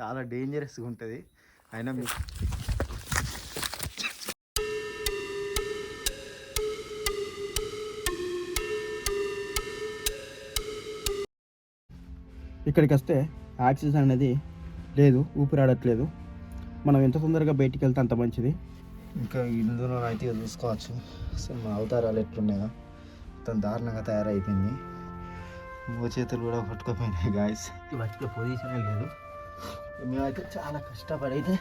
చాలా డేంజరస్గా ఉంటుంది. అయినా మీ ఇక్కడికి వస్తే ఆక్సిజన్ అనేది లేదు ఊపిరాడట్లేదు. మనం ఎంత తొందరగా బయటికి వెళ్తే అంత మంచిది. ఇంకా ఇందులో అయితే చూసుకోవచ్చు. అసలు మా అవతారాలు ఎట్లున్నాయో. మొత్తం దారుణంగా తయారైపోయింది. మో చేతులు కూడా పట్టుకుపోయినాయి గాయస్ పట్టుకునే పొజిషనే లేదు. మేమైతే చాలా కష్టపడి అయితే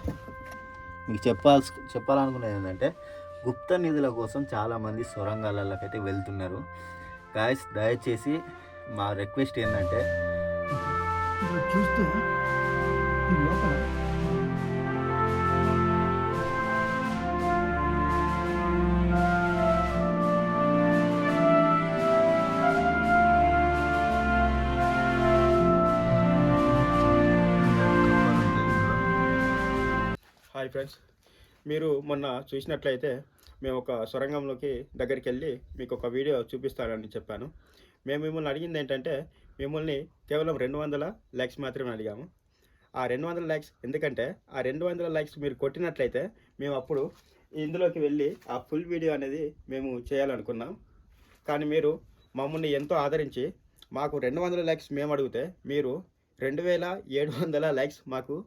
మీకు చెప్పాల్సి చెప్పాలనుకునేది ఏంటంటే గుప్త నిధుల కోసం చాలామంది సొరంగాలలోకి అయితే వెళ్తున్నారు. గాయస్ దయచేసి మా రిక్వెస్ట్ ఏంటంటే చూస్తే ఈ లోపల హాయ్ ఫ్రెండ్స్ మీరు మొన్న చూసినట్లయితే మేము ఒక సొరంగంలోకి దగ్గరికి వెళ్ళి మీకు ఒక వీడియో చూపిస్తానని చెప్పాను. మేము మిమ్మల్ని అడిగింది ఏంటంటే మిమ్మల్ని కేవలం రెండు వందల లైక్స్ మాత్రమే అడిగాము. ఆ రెండు వందల లైక్స్ ఎందుకంటే ఆ రెండు వందల లైక్స్ మీరు కొట్టినట్లయితే మేము అప్పుడు ఇందులోకి వెళ్ళి ఆ ఫుల్ వీడియో అనేది మేము చేయాలనుకున్నాం. కానీ మీరు మమ్మల్ని ఎంతో ఆదరించి మాకు రెండు వందల లైక్స్ మేము అడిగితే మీరు రెండు వేల ఏడు వందల లైక్స్ మాకు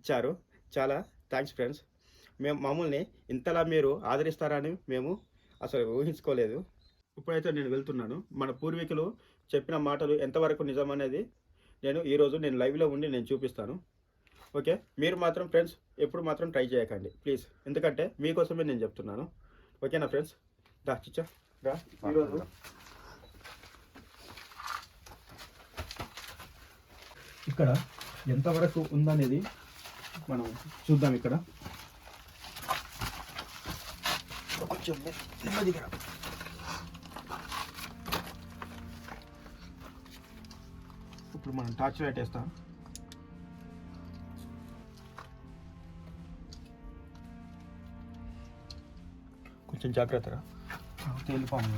ఇచ్చారు. చాలా థ్యాంక్స్ ఫ్రెండ్స్. మేము మమ్మల్ని ఇంతలా మీరు ఆదరిస్తారని మేము అసలు ఊహించుకోలేదు. ఇప్పుడైతే నేను వెళ్తున్నాను. మన పూర్వీకులు చెప్పిన మాటలు ఎంతవరకు నిజమనేది నేను ఈరోజు నేను లైవ్లో ఉండి నేను చూపిస్తాను. ఓకే? మీరు మాత్రం ఫ్రెండ్స్ ఎప్పుడు మాత్రం ట్రై చేయకండి. ప్లీజ్. ఎందుకంటే మీకోసమే నేను చెప్తున్నాను. ఓకేనా ఫ్రెండ్స్? రా చిచ్చా. రా ఈరోజు ఇక్కడ ఎంతవరకు ఉందనేది మనం చూద్దాం ఇక్కడ. కొంచెం నెమ్మదిగా ఇప్పుడు మనం టార్చ్ లైట్ వేస్తాం. కొంచెం జాగ్రత్తగా తేలిపాము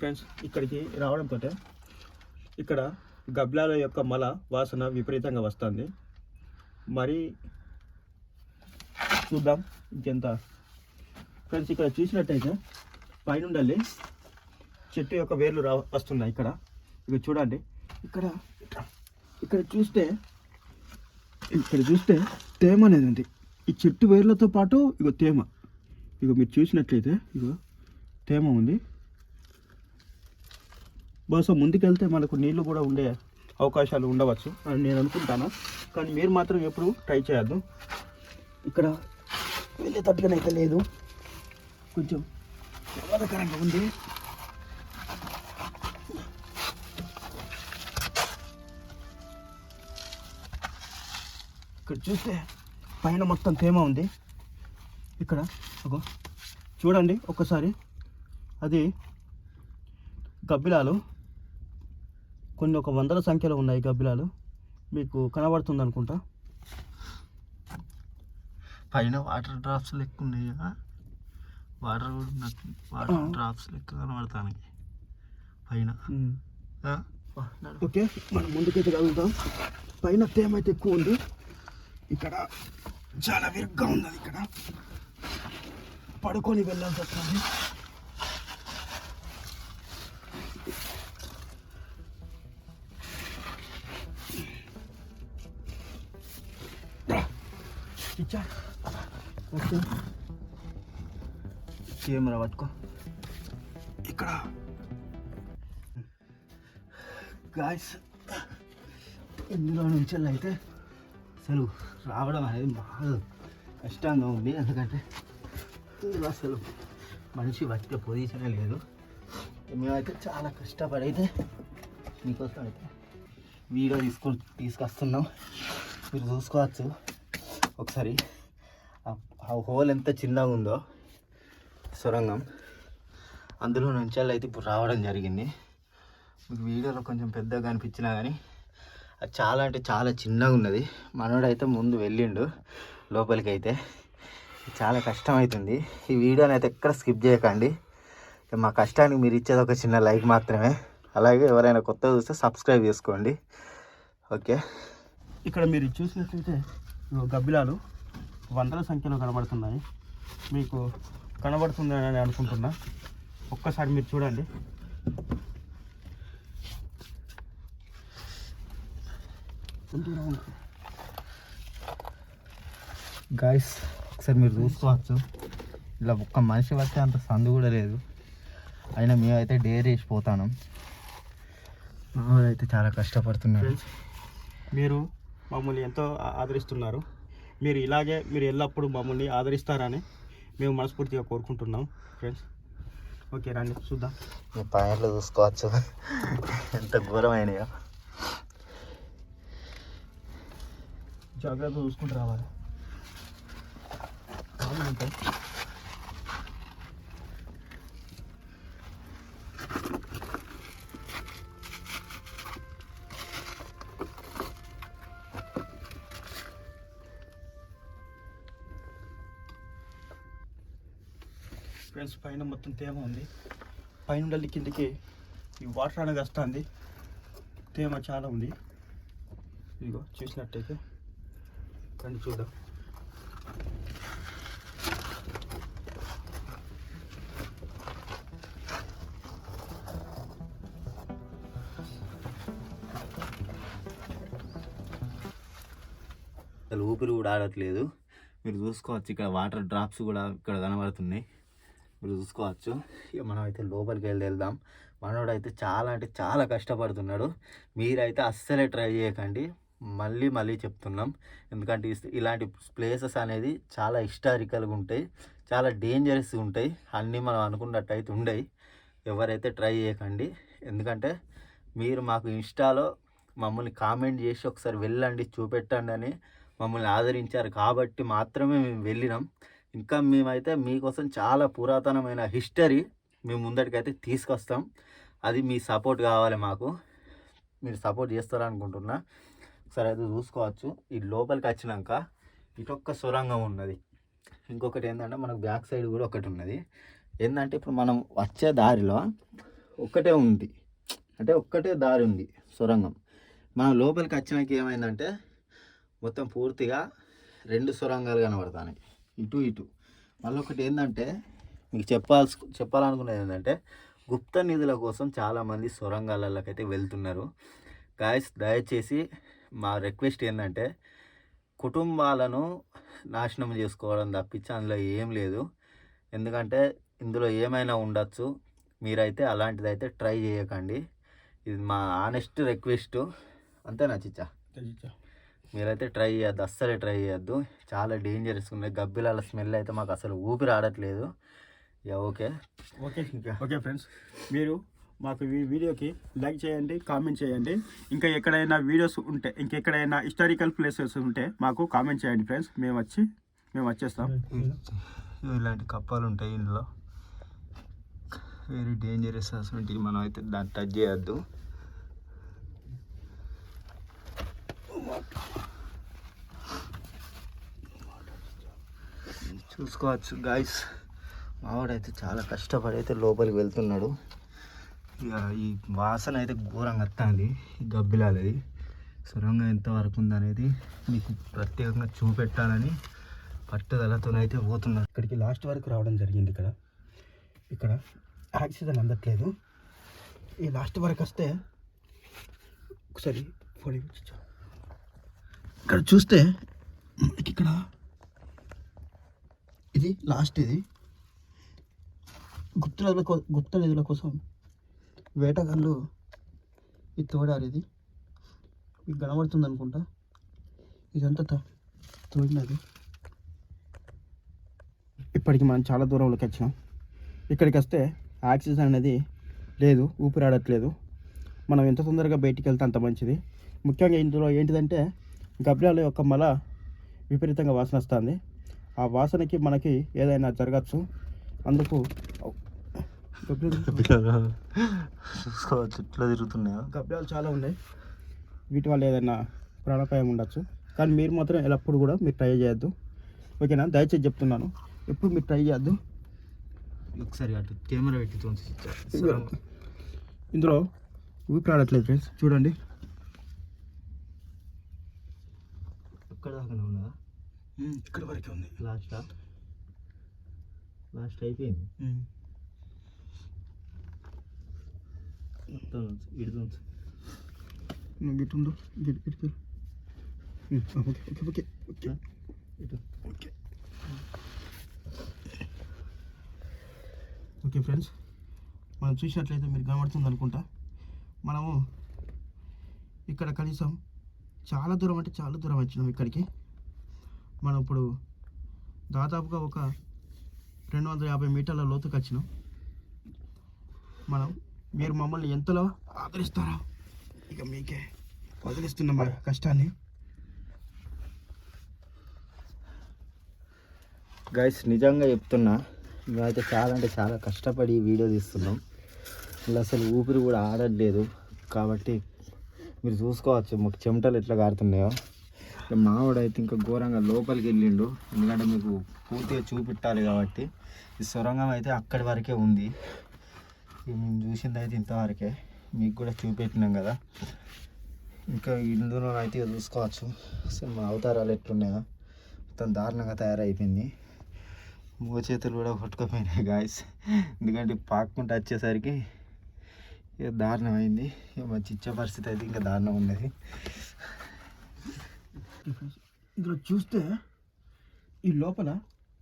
ఫ్రెండ్స్ ఇక్కడికి రావడంతో ఇక్కడ గబ్లాల యొక్క మల వాసన విపరీతంగా వస్తుంది. మరి చూద్దాం ఇంకెంత. ఫ్రెండ్స్ ఇక్కడ చూసినట్టయితే పైనుండాలి చెట్టు యొక్క వేర్లు రా వస్తున్నాయి ఇక్కడ. ఇవి చూడండి. ఇక్కడ ఇక్కడ చూస్తే ఇక్కడ చూస్తే తేమ అనేది ఉంది. ఈ చెట్టు వేర్లతో పాటు ఇగో తేమ. ఇగో మీరు చూసినట్లయితే ఇగో తేమ ఉంది. బహుశా ముందుకెళ్తే మనకు నీళ్ళు కూడా ఉండే అవకాశాలు ఉండవచ్చు అని నేను అనుకుంటాను. కానీ మీరు మాత్రం ఎప్పుడు ట్రై చేయొద్దు. ఇక్కడ వెళ్ళేటట్టుగానైతే లేదు. కొంచెం ప్రమాదకరంగా ఉంది. ఇక్కడ చూస్తే పైన మొత్తం తేమ ఉంది. ఇక్కడ ఒక చూడండి ఒక్కసారి అది గబ్బిలాలు. కొన్ని ఒక వందల సంఖ్యలో ఉన్నాయి గబ్బిలాలు. మీకు కనబడుతుంది అనుకుంటా. పైన వాటర్ డ్రాప్స్ లెక్క ఉన్నాయి కదా. వాటర్ కూడా నాకు వాటర్. డ్రాప్స్ లెక్క కనబడతాను పైన? ఓకే మనం ముందుకైతే కలుగుతాం పైన తేమ అయితే ఎక్కువ ఉంది. ఇక్కడ చాలా విరుగ్గా ఉంది ఇక్కడ. పడుకొని వెళ్ళాల్సి వస్తుంది. ఓకే. కెమెరా పట్టుకో ఇక్కడ. గాయస్ ఇందులో నుంచి అయితే అసలు రావడం అనేది బాగా కష్టంగా ఉంది. ఎందుకంటే ఇందులో అసలు మనిషి బతికే పొజిషనే లేదు. మేమైతే చాలా కష్టపడి అయితే మీకోసం అయితే వీడియో తీసుకొని తీసుకొస్తున్నాం. మీరు చూసుకోవచ్చు. ఒకసారి ఆ- హోల్ ఎంత చిన్నగా ఉందో సొరంగం. అందులో నుంచి అయితే ఇప్పుడు రావడం జరిగింది. మీకు వీడియోలో కొంచెం పెద్దగా అనిపించినా కానీ అది చాలా అంటే చాలా చిన్నగా ఉన్నది. మనోడైతే ముందు వెళ్ళిండు లోపలికి అయితే చాలా కష్టం అవుతుంది ఈ వీడియోని అయితే ఎక్కడ స్కిప్ చేయకండి. మా కష్టానికి మీరు ఇచ్చేది ఒక చిన్న లైక్ మాత్రమే. అలాగే ఎవరైనా కొత్త చూస్తే సబ్స్క్రైబ్ చేసుకోండి. ఓకే? ఇక్కడ మీరు చూసినట్లయితే గబ్బిలాలు. వందల సంఖ్యలో కనబడుతున్నాయి. మీకు కనబడుతుందని అనుకుంటున్నా. ఒక్కసారి మీరు చూడండి. గాయస్ ఒకసారి మీరు చూసుకోవచ్చు. ఇలా ఒక్క మనిషి వస్తే అంత సందు కూడా లేదు. అయినా మేమైతే డేర్ వేసిపోతాను అయితే చాలా కష్టపడుతున్నాడు ఫ్రెండ్స్ మీరు మమ్మల్ని ఎంతో ఆదరిస్తున్నారు. మీరు ఇలాగే మీరు ఎల్లప్పుడూ మమ్మల్ని ఆదరిస్తారని మేము మనస్ఫూర్తిగా కోరుకుంటున్నాం ఫ్రెండ్స్ ఓకే రండి చూద్దాం. మీ పాయింట్లు చూసుకోవచ్చు. ఎంత ఘోరమైనయో. జాగ్రత్త చూసుకుంటూ రావాలి. ఫ్రెండ్స్ పైన మొత్తం తేమ ఉంది. పైన ఉండాలి కిందకి ఈ వాటర్ అనేది వస్తుంది తేమ చాలా ఉంది. ఇదిగో చూసినట్టయితే రండి చూద్దాం. అసలు ఊపిరి కూడా ఆడట్లేదు. మీరు చూసుకోవచ్చు ఇక్కడ వాటర్ డ్రాప్స్ కూడా ఇక్కడ కనబడుతున్నాయి. మీరు చూసుకోవచ్చు. ఇక మనం అయితే లోపలికి వెళ్ళి వెళ్దాం. మనోడు అయితే చాలా అంటే చాలా కష్టపడుతున్నాడు. మీరైతే అస్సలే ట్రై చేయకండి. మళ్ళీ మళ్ళీ చెప్తున్నాం. ఎందుకంటే ఇలాంటి ప్లేసెస్ అనేది చాలా హిస్టారికల్గా ఉంటాయి. చాలా డేంజరస్ ఉంటాయి. అన్నీ మనం అనుకున్నట్టు అయితే ఉండయి. ఎవరైతే ట్రై చేయకండి. ఎందుకంటే మీరు మాకు ఇన్స్టాలో మమ్మల్ని కామెంట్ చేసి ఒకసారి వెళ్ళండి చూపెట్టండి అని మమ్మల్ని ఆదరించారు. కాబట్టి మాత్రమే మేము వెళ్ళినాం. ఇంకా మేమైతే మీకోసం చాలా పురాతనమైన హిస్టరీ మేము ముందటికైతే తీసుకొస్తాం. అది మీ సపోర్ట్ కావాలి మాకు. మీరు సపోర్ట్ చేస్తారనుకుంటున్నా. ఒకసారి అయితే చూసుకోవచ్చు. ఈ లోపలికి వచ్చినాక ఇటొక్క సొరంగం ఉన్నది. ఇంకొకటి ఏంటంటే మనకు బ్యాక్ సైడ్ కూడా ఒకటి ఉన్నది. ఏంటంటే ఇప్పుడు మనం వచ్చే దారిలో ఒక్కటే ఉంది. అంటే ఒక్కటే దారి ఉంది సొరంగం. మనం లోపలికి వచ్చినాక ఏమైందంటే మొత్తం పూర్తిగా రెండు సొరంగాలు కనబడతాయి ఇటు ఇటు. మళ్ళీ ఒకటి ఏంటంటే మీకు చెప్పాల్సి చెప్పాలనుకున్నది ఏంటంటే గుప్త నిధుల కోసం చాలామంది సొరంగాలకైతే వెళ్తున్నారు. గాయస్ దయచేసి మా రిక్వెస్ట్ ఏంటంటే కుటుంబాలను నాశనం చేసుకోవడం తప్పించి అందులో ఏం లేదు. ఎందుకంటే ఇందులో ఏమైనా ఉండొచ్చు. మీరైతే అలాంటిదైతే ట్రై చేయకండి. ఇది మా ఆనెస్ట్ రిక్వెస్ట్ అంతేనా చిచ్చా? చిచ్చా. మీరైతే ట్రై చేయొద్దు అస్సలే ట్రై చేయొద్దు. చాలా డేంజరస్ ఉన్నాయి. గబ్బిలాల స్మెల్ అయితే మాకు అసలు ఊపిరి ఆడట్లేదు. ఓకే. Okay okay friends. మీరు మాకు ఈ వీడియోకి లైక్ చేయండి కామెంట్ చేయండి. ఇంకా ఎక్కడైనా వీడియోస్ ఉంటే ఇంకెక్కడైనా హిస్టారికల్ ప్లేసెస్ ఉంటే మాకు కామెంట్ చేయండి ఫ్రెండ్స్. మేము వచ్చి మేము వచ్చేస్తాం. ఇలాంటి కప్పాలు ఉంటాయి ఇందులో. వెరీ డేంజరస్ అసలు మనం అయితే దాన్ని టచ్ చేయొద్దు. చూసుకోవచ్చు. గాయస్ మావాడైతే చాలా కష్టపడి అయితే లోపలికి వెళ్తున్నాడు. ఇక ఈ వాసన అయితే ఘోరంగా వస్తుంది. ఈ గబ్బిలాలది. సొరంగం ఎంతవరకు ఉందనేది మీకు ప్రత్యేకంగా చూపెట్టాలని పట్టుదలతోనైతే పోతున్నారు ఇక్కడికి లాస్ట్ వరకు రావడం జరిగింది ఇక్కడ. ఇక్కడ ఆక్సిజన్ అందట్లేదు. ఈ లాస్ట్ వరకు వస్తే ఒకసారి ఇక్కడ చూస్తే మనకి ఇక్కడ ఇది లాస్ట్ ఇది. గుప్త నిధుల కో గుప్త నిధుల కోసం వేటగాళ్ళు ఇది తోడారు ఇది. మీకు కనబడుతుంది అనుకుంటా. ఇదంతా త- తోడినది. ఇప్పటికి మనం చాలా దూరంలోకి వచ్చినాం ఇక్కడికి వస్తే ఆక్సిజన్ అనేది లేదు ఊపిరాడట్లేదు. మనం ఎంత తొందరగా బయటికి వెళ్తే అంత మంచిది. ముఖ్యంగా ఇందులో ఏంటిదంటే గబ్రాల యొక్క మల విపరీతంగా వాసన వస్తుంది. ఆ వాసనకి మనకి ఏదైనా జరగచ్చు. అందుకు ఇట్లా తిరుగుతున్నాయో? గబ్రాలు చాలా ఉన్నాయి. వీటి వల్ల ఏదైనా ప్రాణాపాయం ఉండొచ్చు. కానీ మీరు మాత్రం ఎల్లప్పుడు కూడా మీరు ట్రై చేయొద్దు. ఓకేనా? దయచేసి చెప్తున్నాను. ఎప్పుడు మీరు ట్రై చేయొద్దు. ఒకసారి అటు కెమెరా పెట్టి చూసి ఇందులో ఊపిరాడట్లేదు ఫ్రెండ్స్. చూడండి. ఎక్కడ దాకా ఉన్నదా ఇక్కడ వరకే ఉంది. లాస్ట్ లాస్ట్ అయిపోయింది? మొత్తం ఇడుతుంది గిట్టుండు గిట్ గిట్ ఓకే ఓకే ఓకే ఓకే. ఇటు. ఓకే. Okay friends. మనం చూసినట్లయితే మీరు కనబడుతుంది అనుకుంటా. మనము ఇక్కడ కనీసం చాలా దూరం అంటే చాలా దూరం వచ్చినాం ఇక్కడికి. మనం ఇప్పుడు దాదాపుగా ఒక రెండు వందల యాభై మీటర్ల లోతుకు వచ్చినాం. మనం మీరు మమ్మల్ని ఎంతలో ఆదరిస్తారో ఇక మీకే వదిలిస్తున్నాం మా కష్టాన్ని. గైస్ నిజంగా చెప్తున్నా మేమైతే చాలా అంటే చాలా కష్టపడి వీడియో తీస్తున్నాం. ఇలా అసలు ఊపిరి కూడా ఆడట్లేదు. కాబట్టి మీరు చూసుకోవచ్చు మాకు చెమటలు ఎట్లా కారుతున్నాయో. మావాడైతే ఇంకా ఘోరంగా లోపలికి వెళ్ళిండు ఎందుకంటే మీకు పూర్తిగా చూపెట్టాలి కాబట్టి. ఈ సొరంగం అయితే అక్కడి వరకే ఉంది. ఇక మేము చూసింది అయితే ఇంతవరకే. మీకు కూడా చూపెట్టినాం కదా. ఇంకా ఇందులో అయితే చూసుకోవచ్చు. అసలు మా అవతారాలు ఎట్లున్నాయో. మొత్తం దారుణంగా తయారైపోయింది. మూగ చేతులు కూడా కొట్టుకుపోయినాయి గాయస్ ఎందుకంటే పాక్కుంటూ వచ్చేసరికి ఇక దారుణం అయింది ఇక మా చిచ్చ పరిస్థితి అయితే ఇంకా దారుణం ఉన్నది. ఇందులో చూస్తే ఈ లోపల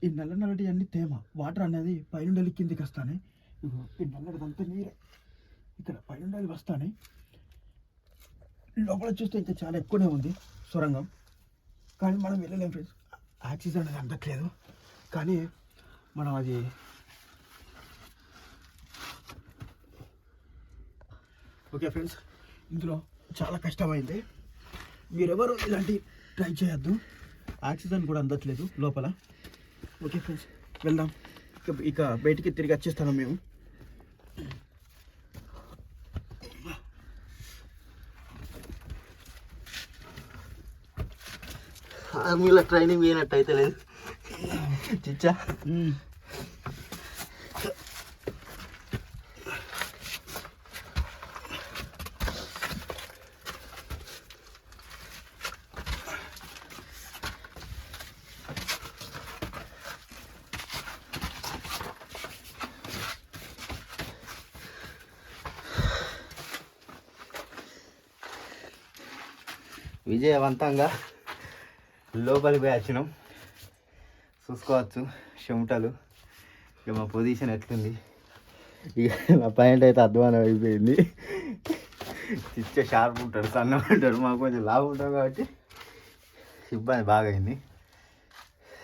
ఈ నల్ల నల్లటి అన్ని తేమ వాటర్ అనేది పైనుండలి కిందికి వస్తానే. ఇగో ఈ నల్లటిదంతా నీరే. ఇక్కడ పైనుండలి వస్తానే. లోపల చూస్తే ఇంకా చాలా ఎక్కువనే ఉంది సొరంగం. కానీ మనం వెళ్ళలేం ఫ్రెండ్స్ ఆక్సిజన్ అనేది అందట్లేదు కానీ మనం అది ఓకే ఫ్రెండ్స్ ఇందులో చాలా కష్టమైంది. మీరెవరు ఇలాంటి ట్రై చేయొద్దు. ఆక్సిజన్ కూడా అందట్లేదు లోపల. ఓకే ఫ్రెండ్స్ వెళ్దాం. ఇక ఇక బయటికి తిరిగి వచ్చేస్తాను మేము. ఆర్మీలో ట్రైనింగ్ పోయినట్టు అయితే లేదు. చిచ్చా. విజయవంతంగా లోపలికి పోయి వచ్చినాం. చూసుకోవచ్చు చెమటలు. ఇక మా పొజిషన్ ఎట్లుంది? ఇక నా పాయింట్ అయితే అధ్వానం అయిపోయింది. చిచ్చ షార్ప్ ఉంటాడు సన్న ఉంటాడు మాకు కొంచెం లావు ఉంటాం కాబట్టి ఇబ్బంది బాగా అయింది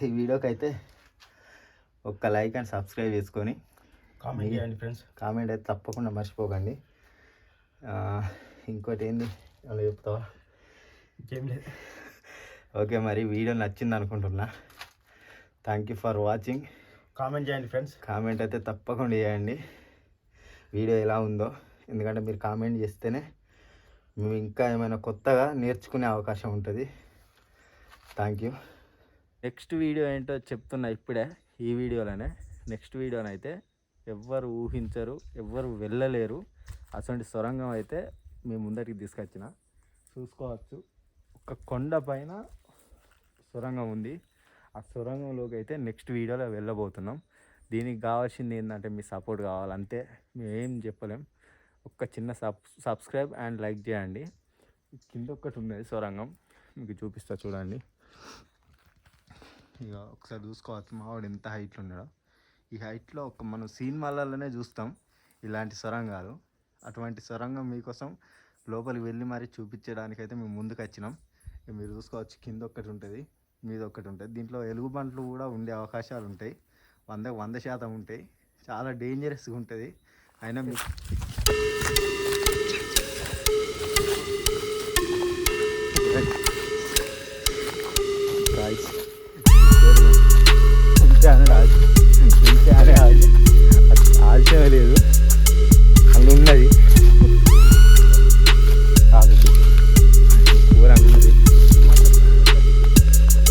ఈ వీడియోకి అయితే ఒక్క లైక్ అండ్ సబ్స్క్రైబ్ చేసుకొని కామెంట్ చేయండి ఫ్రెండ్స్. కామెంట్ అయితే తప్పకుండా మర్చిపోకండి. ఇంకోటి ఏంది? అలా చెప్తావా? ఇంకేం లేదు. ఓకే మరి వీడియో నచ్చింది అనుకుంటున్నా. Thank you for watching comment చేయండి ఫ్రెండ్స్ కామెంట్ అయితే తప్పకుండా చేయండి. వీడియో ఎలా ఉందో. ఎందుకంటే మీరు కామెంట్ చేస్తేనే మేము ఇంకా ఏమైనా కొత్తగా నేర్చుకునే అవకాశం ఉంటుంది. థ్యాంక్ యూ నెక్స్ట్ వీడియో ఏంటో చెప్తున్నా ఇప్పుడే ఈ వీడియోలోనే. నెక్స్ట్ వీడియోనైతే ఎవ్వరు ఊహించరు ఎవ్వరు వెళ్ళలేరు. అటువంటి సొరంగం అయితే మేము ముందరికి తీసుకొచ్చిన. చూసుకోవచ్చు. ఒక కొండ పైన సొరంగం ఉంది. ఆ సొరంగంలోకి అయితే నెక్స్ట్ వీడియోలో వెళ్ళబోతున్నాం. దీనికి కావాల్సింది ఏంటంటే మీ సపోర్ట్ కావాలంతే మేము చెప్పలేం. ఒక్క చిన్న సబ్ సబ్స్క్రైబ్ అండ్ లైక్ చేయండి. కింద ఒక్కటి ఉన్నది సొరంగం. మీకు చూపిస్తా చూడండి. ఇక ఒకసారి చూసుకోవచ్చు మావాడు ఎంత హైట్లో ఉన్నాడో. ఈ హైట్లో ఒక మనం సినిమాలలోనే చూస్తాం. ఇలాంటి సొరంగాలు. అటువంటి సొరంగం మీకోసం లోపలికి వెళ్ళి మరీ చూపించడానికైతే మేము ముందుకు వచ్చినాం. మీరు చూసుకోవచ్చు. కింద ఒక్కటి ఉంటుంది మీద ఒక్కటి ఉంటుంది. దీంట్లో ఎలుగు బంట్లు కూడా ఉండే అవకాశాలు ఉంటాయి. వంద వంద శాతం ఉంటాయి. చాలా డేంజరస్గా ఉంటుంది. అయినా మీ రాజు రాజు ఆల్చేయలేదు